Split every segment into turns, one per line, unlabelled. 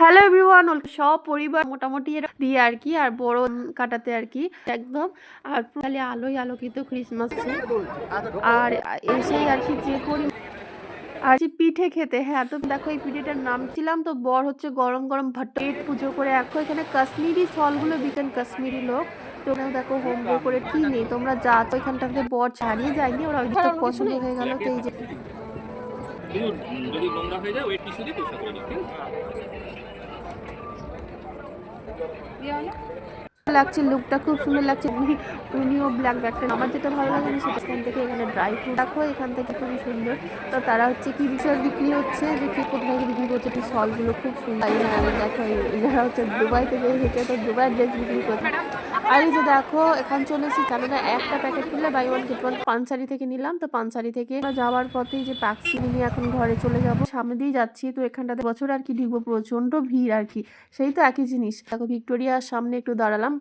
Hello everyone সব পরিবার মোটামুটি দিয়ে আর কি, আর বড় কাটাতে আর কি, একদম। আর খালি আলোয় আলোকিত ক্রিসমাস আর এসেই আর কি যে পরি আর পিঠে খেতে হ্যাঁ তো দেখো এই পিঠেটার নাম ছিলাম তো, বর হচ্ছে গরম গরম ভাট পেট পুজো করে। এখন এখানে কাশ্মীরি ফলগুলো বিকেন কাশ্মীরি লোক। তোমরা দেখো হোম করে কি নেই। তোমরা যা তো এখানটাতে বর ছাড়িয়ে যায়নি, ওরা ওইদিকটা পছন্দ হয়ে গেল তো এই যে
যদি নোংরা হয়ে যায়, ওই টিস্যু দিয়ে পরিষ্কার করে
লাগছে লুকটা খুব সুন্দর লাগছে। উনি, উনিও ব্ল্যাক ব্যাগটা আমার যেটা ভালো লাগে, আমি থেকে এখানে ড্রাই ফ্রুট রাখো, এখান থেকে খুবই সুন্দর। তো তারা হচ্ছে কি বিষয় বিক্রি হচ্ছে, যে কি কোথায় বিক্রি করছে এই সলগুলো খুব সুন্দর। দেখো এরা হচ্ছে দুবাই থেকে এসেছে, তো দুবাই ড্রেস বিক্রি করছে। আর এই যে দেখো, এখন চলে এসেছি কেননা একটা প্যাকেট কিনলে বাই ওয়ান গেট ওয়ান পানসারি থেকে নিলাম, তো পানসারি থেকে যাওয়ার পথেই যে ট্যাক্সি নিয়ে এখন ঘরে চলে যাব। সামনে দিয়ে যাচ্ছি, তো এখানটাতে বছর আর কি ঢুকবো প্রচণ্ড ভিড় আর কি। সেই তো একই জিনিস। দেখো ভিক্টোরিয়ার সামনে একটু দাঁড়ালাম।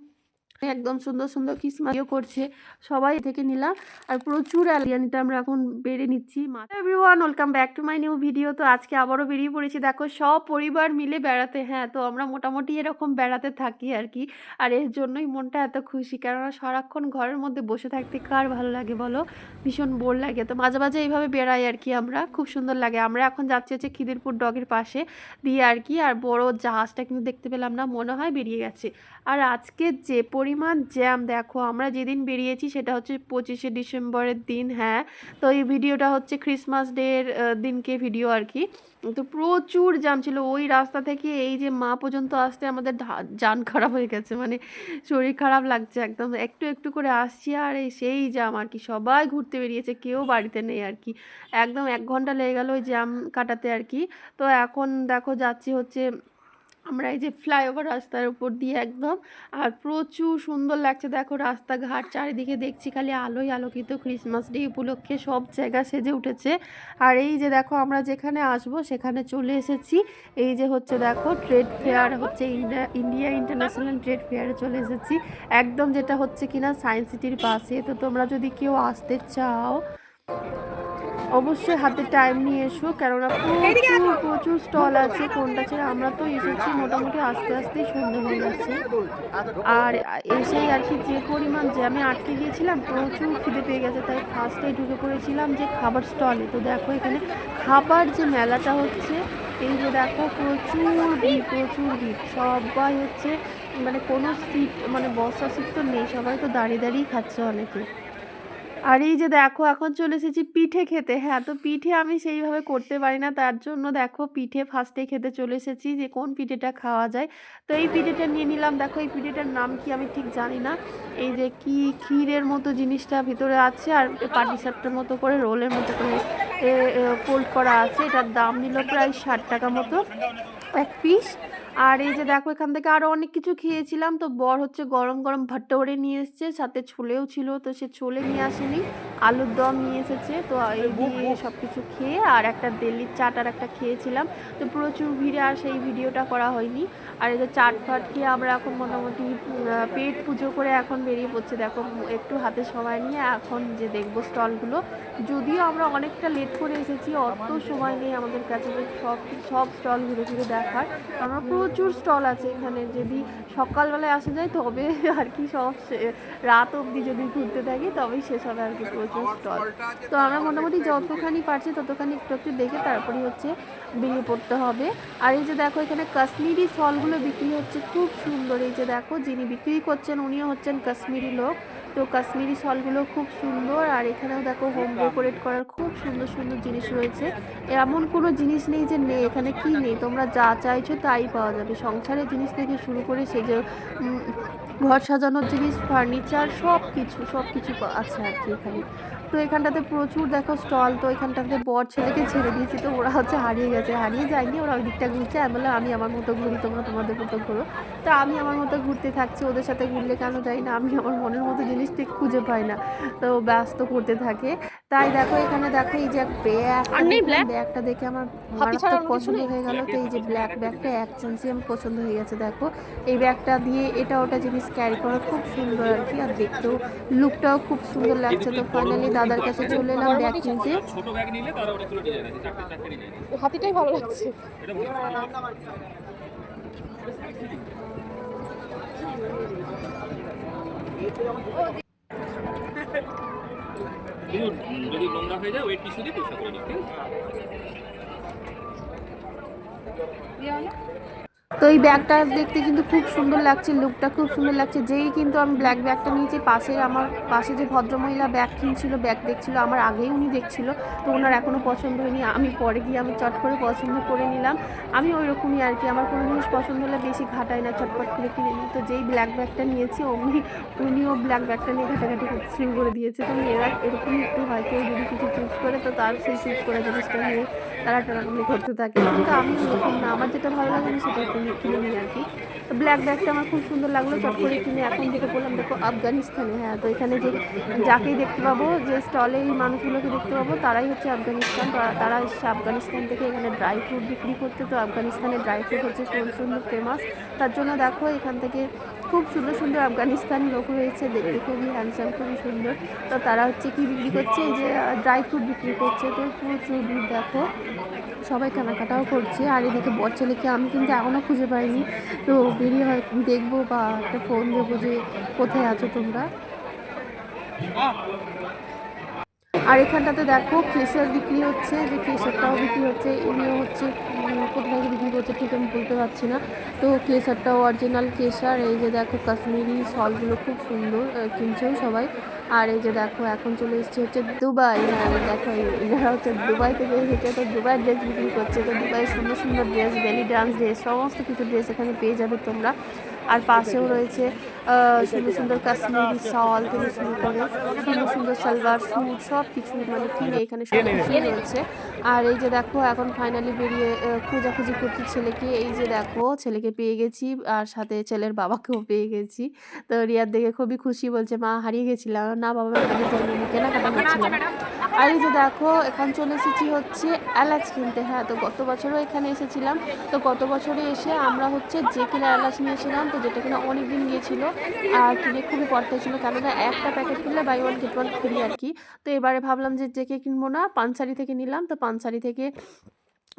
একদম সুন্দর সুন্দর কিসমাইও করছে। সবাই থেকে নিলাম। আর প্রচুর বিরিয়ানিটা আমরা এখন বেড়ে নিচ্ছি। Everyone welcome back to my new video তো আজকে আবারও বেরিয়ে পড়েছি। দেখো, সব পরিবার মিলে বেড়াতে। হ্যাঁ তো আমরা মোটামুটি এরকম বেড়াতে থাকি আর কি। আর এর জন্যই মনটা এত খুশি। কেননা সারাক্ষণ ঘরের মধ্যে বসে থাকতে কার ভালো লাগে বলো? ভীষণ বোর লাগে। তো মাঝে মাঝে এইভাবে বেড়াই আর কি আমরা। খুব সুন্দর লাগে। আমরা এখন যাচ্ছি হচ্ছে খিদিরপুর ডগের পাশে দিয়ে আর কি। আর বড় জাহাজটা কিন্তু দেখতে পেলাম না। মনে হয় বেরিয়ে গেছে। আর আজকে যে পরিমাণ জ্যাম, দেখো আমরা যেদিন বেরিয়েছি সেটা হচ্ছে পঁচিশে ডিসেম্বরের দিন হ্যাঁ। তো এই ভিডিওটা হচ্ছে ক্রিসমাস ডের দিনকে ভিডিও আর কি। তো প্রচুর জ্যাম ছিল, ওই রাস্তা থেকে এই যে মা পর্যন্ত আসতে আমাদের যান খারাপ হয়ে গেছে মানে শরীর খারাপ লাগছে একদম। একটু একটু করে আসছি আর এই সেই জ্যাম আর কি, সবাই ঘুরতে বেরিয়েছে, কেউ বাড়িতে নেই আর কি। একদম এক ঘণ্টা লেগে গেল ওই জ্যাম কাটাতে আর কি। তো এখন দেখো যাচ্ছি হচ্ছে আমরা এই যে ফ্লাইওভার রাস্তার উপর দিয়ে একদম, আর প্রচুর সুন্দর লাগছে। দেখো রাস্তাঘাট, চারিদিকে দেখছি খালি আলোয় আলোকিত ক্রিসমাস ডে উপলক্ষে সব জায়গা সেজে উঠেছে। আর এই যে দেখো আমরা যেখানে আসব সেখানে চলে এসেছি। এই যে হচ্ছে দেখো ট্রেড ফেয়ার হচ্ছে ইন্ডিয়া ইন্টারন্যাশনাল ট্রেড ফেয়ারে চলে এসেছি। একদম যেটা হচ্ছে কিনা সায়েন্স সিটির পাশে। তো তোমরা যদি কেউ আসতে চাও অবশ্যই হাতে টাইম নিয়ে এসো কেননা প্রচুর প্রচুর স্টল আছে কোনটা ছেড়ে আমরা তো এসেছি মোটামুটি আস্তে আস্তেই সন্ধে হয়ে যাচ্ছে। আর এসেই আর কি যে পরিমাণ যে আমি আটকে গিয়েছিলাম প্রচুর খিদে পেয়ে গেছে তাই ফার্স্টেই ঢুকে পড়েছিলাম যে খাবার স্টলে তো দেখো এখানে খাবার যে মেলাটা হচ্ছে এই যে দেখো প্রচুর ভিড় প্রচুর ভিড়। সবাই হচ্ছে মানে কোনো সিট মানে বসা সিট তো নেই সবাই তো দাঁড়িয়ে দাঁড়িয়েই খাচ্ছে অনেকে। আর এই যে দেখো, এখন চলে এসেছি পিঠে খেতে। হ্যাঁ তো পিঠে আমি সেইভাবে করতে পারি না। তার জন্য দেখো, পিঠে ফার্স্টে খেতে চলে এসেছি যে কোন পিঠেটা খাওয়া যায়। তো এই পিঠেটা নিয়ে নিলাম। দেখো, এই পিঠেটার নাম কি আমি ঠিক জানি না। এই যে কি, ক্ষীরের মতো জিনিসটা ভিতরে আছে আর পাটিসাপটার মতো করে, রোলের মতো করে ফোল্ড করা আছে। এটার দাম নিল প্রায় ষাট টাকা মতো এক পিস আর এই যে দেখো এখান থেকে আরও অনেক কিছু খেয়েছিলাম। তো বর হচ্ছে গরম গরম ভট্টরে নিয়ে এসছে। সাথে ছোলেও ছিল তো সে ছোলে নিয়ে আসেনি। আলুর দম নিয়ে এসেছে। তো এই দিয়ে সব কিছু খেয়ে আর একটা দিল্লির চাট আর একটা খেয়েছিলাম। তো প্রচুর ভিড়ে আর সেই ভিডিওটা করা হয়নি। আর এই যে চাট ফাট খেয়ে আমরা এখন মোটামুটি পেট পুজো করে এখন বেরিয়ে পড়ছে। দেখো একটু হাতে সময় নিয়ে এখন যে দেখব স্টলগুলো। যদিও আমরা অনেকটা লেট করে এসেছি অত সময় নেই আমাদের কাছে সব সব স্টল ঘুরে ঘুরে দেখার। আমরা প্রচুর স্টল আছে এখানে, যদি সকালবেলায় আসা যায় তবে আর কি সব রাত অবধি যদি ঘুরতে থাকি তবেই শেষ হবে আর কি প্রচুর স্টল। তো আমরা মোটামুটি যতখানি পারছি ততখানি একটু একটু দেখে তারপরে হচ্ছে বেরিয়ে পড়তে হবে। আর এই যে দেখো এখানে কাশ্মীরি ফলগুলো বিক্রি হচ্ছে, খুব সুন্দর। এই যে দেখো যিনি বিক্রি করছেন, উনিও হচ্ছেন কাশ্মীরি লোক। তো কাশ্মীরি শলগুলো খুব সুন্দর আর এখানেও দেখো হোম ডেকোরেট করার খুব সুন্দর সুন্দর জিনিস রয়েছে। এমন কোনো জিনিস নেই যে নেই, এখানে কি নেই? তোমরা যা চাইছো তাই পাওয়া যাবে। সংসারের জিনিস থেকে শুরু করে সেই যে ঘর সাজানোর জিনিস ফার্নিচার সব কিছু সব কিছু আছে আর কি এখানে। তো এখানটাতে প্রচুর দেখো স্টল তো এখানটাতে বর ছেলেকে ছেড়ে দিয়েছি, তো ওরা হচ্ছে হারিয়ে গেছে। হারিয়ে যায়নি, ওরা ওই দিকটা ঘুরছে। আমি বলে আমি আমার মতো ঘুরি, তোমরা তোমাদের মতো ঘুরো। তো আমি আমার মতো ঘুরতে থাকছি, ওদের সাথে ঘুরলে কেন যাই না? আমি আমার মনের মতো জিনিস ঠিক খুঁজে পাই না। তো ব্যস্ত করতে থাকে। তাই দেখো এখানে দেখো এই যে ব্যাগ ব্যাগটা দেখে আমার মারাত্মক পছন্দ হয়ে গেল। তো এই যে ব্ল্যাক ব্যাগটা এক চান্সি আমার পছন্দ হয়ে গেছে দেখো। এই ব্যাগটা দিয়ে এটা ওটা জিনিস ক্যারি করা খুব সুন্দর আর কি আর দেখতেও লুকটাও খুব সুন্দর লাগছে। তো ফাইনালি দাদার কাছে চলে এলাম ব্যাগ কিনতে।
ছোট ব্যাগ নিলে তার ওটা ডিজাইন আছে চারটে চারটে ডিজাইন
হাতিটাই ভালো লাগছে।
এটা কিন্তু যদি নোংরা হয়ে যায় ওয়েট টিস্যু দিয়ে পরিষ্কার করে নিন ঠিক আছে
তো এই ব্যাগটা দেখতে কিন্তু খুব সুন্দর লাগছে লুকটা খুব সুন্দর লাগছে। যেই কিন্তু আমি ব্ল্যাক ব্যাগটা নিয়েছি, পাশে আমার, পাশে যে ভদ্রমহিলা ব্যাগ কিনছিল, ব্যাগ দেখছিল, আমার আগেই উনি দেখছিল, তো ওনার এখনও পছন্দ হয়নি। আমি পরে গিয়ে আমি চট করে পছন্দ করে নিলাম। আমি ওই রকমই আর কি, আমার কোনো জিনিস পছন্দ হলে বেশি ঘাটাই না, চটপট করে কিনে নিই। তো যেই ব্ল্যাক ব্যাগটা নিয়েছি, অমনি উনিও ব্ল্যাক ব্যাগটা নিয়ে ঘাটাঘাটি শুরু করে দিয়েছে। তো এরা এরকমই একটু হয় কেউ যদি কিছু চুজ করে, তো তার সেই চুজ করা জিনিসটা নিয়ে তারা টানাটানি করতে থাকে। কিন্তু আমি এরকম না, আমার যেটা ভালো লাগে আমি সেটা কিনে কিনে নিই আর কি। তো ব্ল্যাক ব্যাগটা আমার খুব সুন্দর লাগল, চট করে কিনে এখন যেটা বললাম, দেখো আফগানিস্তানে হ্যাঁ তো এখানে যে যাকেই দেখতে পাবো, যে স্টলে এই মানুষগুলোকে দেখতে পাবো, তারাই হচ্ছে আফগানিস্তান। তারা- এসছে আফগানিস্তান থেকে এখানে ড্রাই ফ্রুট বিক্রি করতে তো আফগানিস্তানের ড্রাই ফ্রুট হচ্ছে খুব সুন্দর ফেমাস তার জন্য দেখো এখান থেকে খুব সুন্দর সুন্দর আফগানিস্তান লোক রয়েছে, দেখতে খুবই হ্যান্ডসাম খুবই সুন্দর। তো তারা হচ্ছে কি বিক্রি করছে, এই যে ড্রাই ফ্রুট বিক্রি করছে। তো প্রচুর ভিড়, দেখো। সবাই কেনাকাটাও করছে। আর এদিকে বর ছেলেকে আমি কিন্তু এখনও খুঁজে পাইনি। তো বেরিয়ে হয়, দেখব বা একটা ফোন দেবো যে কোথায় আছো তোমরা। আর এখানটাতে দেখো কেশর বিক্রি হচ্ছে, যে কেশরটাও বিক্রি হচ্ছে এমনিও হচ্ছে কোথায় বিক্রি করছে ঠিক আমি বলতে পারছি না। তো কেশরটাও অরিজিনাল কেশর, এই যে দেখো কাশ্মীরি শলগুলো খুব সুন্দর কিনছেও সবাই। আর এই যে দেখো এখন চলে এসেছে হচ্ছে দুবাই হ্যাঁ দেখো এনারা হচ্ছে দুবাই থেকে এসেছে, তো দুবাই ড্রেস বিক্রি করছে, তো দুবাই সুন্দর সুন্দর ড্রেস বেলি ডান্স ড্রেস সমস্ত কিছু ড্রেস এখানে পেয়ে যাবে তোমরা। আর পাশেও রয়েছে সুন্দর সুন্দর কাশ্মীরি শল থেকে শুরু করে সুন্দর সুন্দর সালোয়ার স্যুট সব কিছু মানে কিনে এখানে সব কিছুই রয়েছে। আর এই যে দেখো এখন ফাইনালি বেরিয়ে খোঁজাখুঁজি করছি ছেলেকে। এই যে দেখো ছেলেকে পেয়ে গেছি আর সাথে ছেলের বাবাকেও পেয়ে গেছি। তো রিয়ার দেখে খুবই খুশি বলছে মা হারিয়ে গেছিলাম। না বাবা কেনাকাটা করছিলাম। আর এই যে দেখো এখন চলে এসেছি হচ্ছে এলাচ কিনতে। হ্যাঁ তো গত বছরও এখানে এসেছিলাম। তো গত বছরে এসে আমরা হচ্ছে যে কিনা এলাচ নিয়েছিলাম তো যেটা কিনা অনেক দিন গিয়েছিল, আর কিনে খুবই পড়তে ছিল কেননা একটা প্যাকেট কিনলে buy one get one free আর কি। তো এবারে ভাবলাম যে জেকে কিনবো না, পানসারি থেকে নিলাম। তো পানসারি থেকে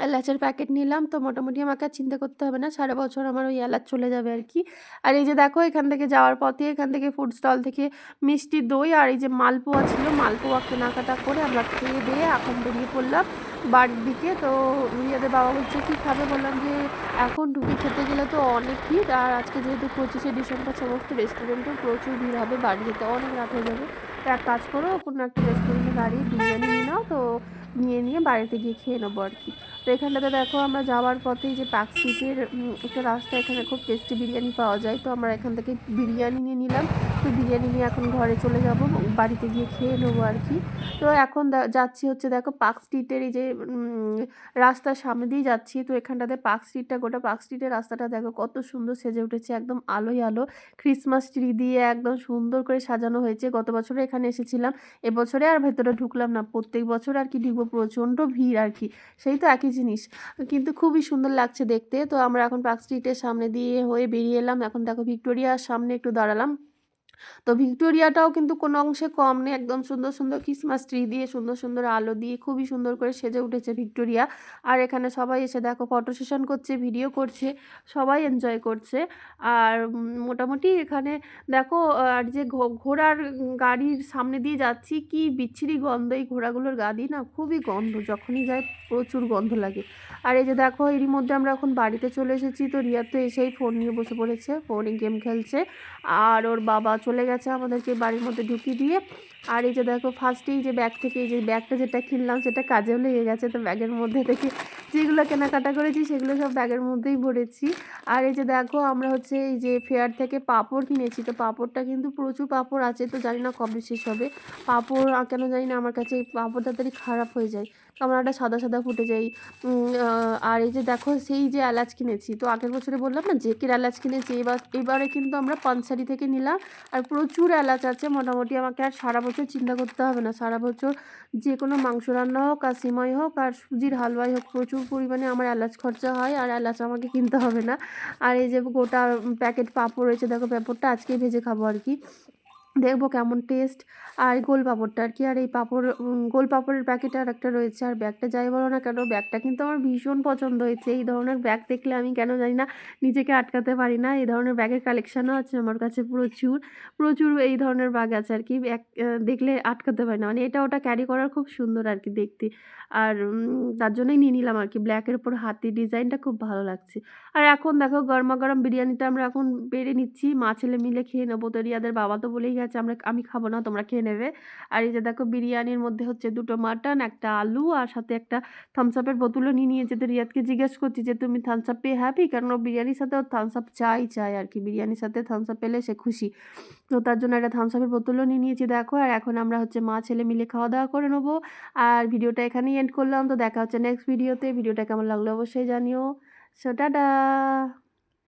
এলাচের প্যাকেট নিলাম। তো মোটামুটি আমাকে আর চিন্তা করতে হবে না, সারা বছর আমার ওই এলাচ চলে যাবে আর কি। আর এই যে দেখো, এখান থেকে যাওয়ার পথে, এখান থেকে ফুড স্টল থেকে মিষ্টি দই আর এই যে মালপোয়া ছিল, মালপোয়া কেনাকাটা করে আমরা খেয়ে দিয়ে এখন বেরিয়ে পড়লাম বাড়ির দিকে। তো রিয়াদের বাবা বলছে, কি খাবে? বললাম যে, এখন ঢুকে খেতে গেলে তো অনেক ভিড় আর আজকে যেহেতু পঁচিশে ডিসেম্বর সমস্ত রেস্টুরেন্টেও প্রচুর ভিড় হবে, বাড়ি যেতে অনেক রাত হয়ে যাবে। তো এক কাজ করো, কোনো একটা রেস্টুরেন্টে গাড়ি বিরিয়ানি নিয়ে নাও, তো নিয়ে নিয়ে বাড়িতে গিয়ে খেয়ে নেব আর কি। তো এখানটাতে দেখো আমরা যাওয়ার পথেই যে স্ট্রিটের একটা রাস্তা এখানে খুব টেস্টি বিরিয়ানি পাওয়া যায়। তো আমরা এখান থেকে বিরিয়ানি নিয়ে নিলাম। তো বিরিয়ানি নিয়ে এখন ঘরে চলে যাব, বাড়িতে গিয়ে খেয়ে নেব আর কি। তো এখন যাচ্ছি হচ্ছে দেখো পার্ক স্ট্রিটের এই যে রাস্তার সামনে দিয়ে যাচ্ছি। তো এখানটাতে পার্ক স্ট্রিটটা, গোটা পার্ক স্ট্রিটের রাস্তাটা দেখো কত সুন্দর সেজে উঠেছে, একদম আলোয় আলো। ক্রিসমাস ট্রি দিয়ে একদম সুন্দর করে সাজানো হয়েছে। গত বছরে এখানে এসেছিলাম, এবছরে আর ভেতরে ঢুকলাম না। প্রত্যেক বছর আর কি ঢুকবো, প্রচণ্ড ভিড় আর কি। সেই তো একই জিনিস। কিন্তু খুবই সুন্দর লাগছে দেখতে। তো আমরা এখন পার্ক স্ট্রিটের সামনে দিয়ে হয়ে বেরিয়ে এলাম। এখন দেখো ভিক্টোরিয়ার সামনে একটু দাঁড়ালাম। তো ভিক্টোরিয়াটাও কিন্তু কোনো অংশে কম নেই। একদম সুন্দর সুন্দর ক্রিসমাস ট্রি দিয়ে, সুন্দর সুন্দর আলো দিয়ে খুবই সুন্দর করে সেজে উঠেছে ভিক্টোরিয়া। আর এখানে সবাই এসে দেখো ফটো সেশন করছে ভিডিও করছে, সবাই এনজয় করছে। আর মোটামুটি এখানে দেখো, আর যে ঘোড়ার গাড়ির সামনে দিয়ে যাচ্ছি, কি বিচ্ছিরি গন্ধ। এই ঘোড়াগুলোর গাড়ি না খুবই গন্ধ, যখনই যায় প্রচুর গন্ধ লাগে। আর এই যে দেখো, এরই মধ্যে আমরা এখন বাড়িতে চলে এসেছি। তো রিয়া তো এসেই ফোন নিয়ে বসে পড়েছে ফোনে গেম খেলছে। আর ওর বাবা চলে গেছে আমাদেরকে বাড়ির মধ্যে ঢুকিয়ে দিয়ে। আর এই যে দেখো ফার্স্টেই যে ব্যাগ থেকে এই যে ব্যাগটা যেটা কিনলাম, সেটা কাজেও লেগে গেছে তো ব্যাগের মধ্যে থেকে। যেগুলো কেনাকাটা করেছি, সেগুলো সব ব্যাগের মধ্যেই ভরেছি। আর এই যে দেখো, আমরা হচ্ছে এই যে ফেয়ার থেকে পাঁপড় কিনেছি। তো পাপড়টা কিন্তু প্রচুর পাপড় আছে, তো জানি না কবে শেষ হবে। পাপড়, কেন জানি না, আমার কাছে পাঁপড় তাড়াতাড়ি খারাপ হয়ে যায়। কামড়াটা সাদা সাদা ফুটে আহ, আর এই যে দেখো সেই যে এলাচ কিনেছি তো আগের বছরে বললাম না জেকের এলাচ কিনেছি এবার এবারে কিন্তু আমরা পানসারি থেকে নিলাম আর প্রচুর এলাচ আছে মোটামুটি আমাকে আর সারা বছর চিন্তা করতে হবে না সারা বছর যে কোনো মাংস রান্না হোক আর সিমাই হোক আর সুজির হালুয়াই হোক প্রচুর পরিমাণে আমার এলাচ খরচা হয় আর এলাচ আমাকে কিনতে হবে না আর এই যে গোটা প্যাকেট পাঁপড় রয়েছে দেখো পাঁপড়টা আজকেই ভেজে খাব আর কি দেখব কেমন টেস্ট আর গোল পাঁপড়টা আর কি, আর এই পাঁপড় গোল পাঁপড়ের প্যাকেট আর একটা রয়েছে, আর ব্যাগটা যাই বলো না কেন ব্যাগটা কিন্তু আমার ভীষণ পছন্দ হয়েছে, এই ধরনের ব্যাগ দেখলে আমি কেন জানি না নিজেকে আটকাতে পারি না, এই ধরনের ব্যাগের কালেকশানও আছে আমার কাছে প্রচুর প্রচুর এই ধরনের ব্যাগ আছে আর কি ব্যাগ দেখলে আটকাতে পারি না মানে এটা ওটা ক্যারি করার খুব সুন্দর আর কি দেখতে, আর তার জন্যই নিয়ে নিলাম আর কি ব্ল্যাকের উপর হাতি ডিজাইনটা খুব ভালো লাগছে, আর এখন দেখো গরমা গরম বিরিয়ানিটা আমরা এখন বেড়ে নিচ্ছি, মা ছেলে মিলে খেয়ে নেব, তো রিয়াদের বাবা তো বলেই গেছে আমরা আমি খাব না, তোমরা খেয়ে নেবে। আর এই যে দেখো, বিরিয়ানির মধ্যে হচ্ছে দুটো মাটন, একটা আলু আর সাথে একটা থামস আপের বোতলও নিয়ে নিয়েছে। তো রিয়াদকে জিজ্ঞেস করছি যে, তুমি থামস আপ পেয়ে হ্যাপি কারণ ও বিরিয়ানির সাথে ও থামস আপ চাই চাই আর কি। বিরিয়ানির সাথে থামস আপ পেলে সে খুশি। তো তার জন্য একটা থামস আপের বোতলও নিয়ে নিয়েছি, দেখো। আর এখন আমরা হচ্ছে মা, ছেলে মিলে খাওয়া দাওয়া করে নেব। আর ভিডিওটা এখানেই এন্ড করলাম। তো দেখা হচ্ছে নেক্সট ভিডিওতে ভিডিওটা কেমন লাগল অবশ্যই জানিও। So tata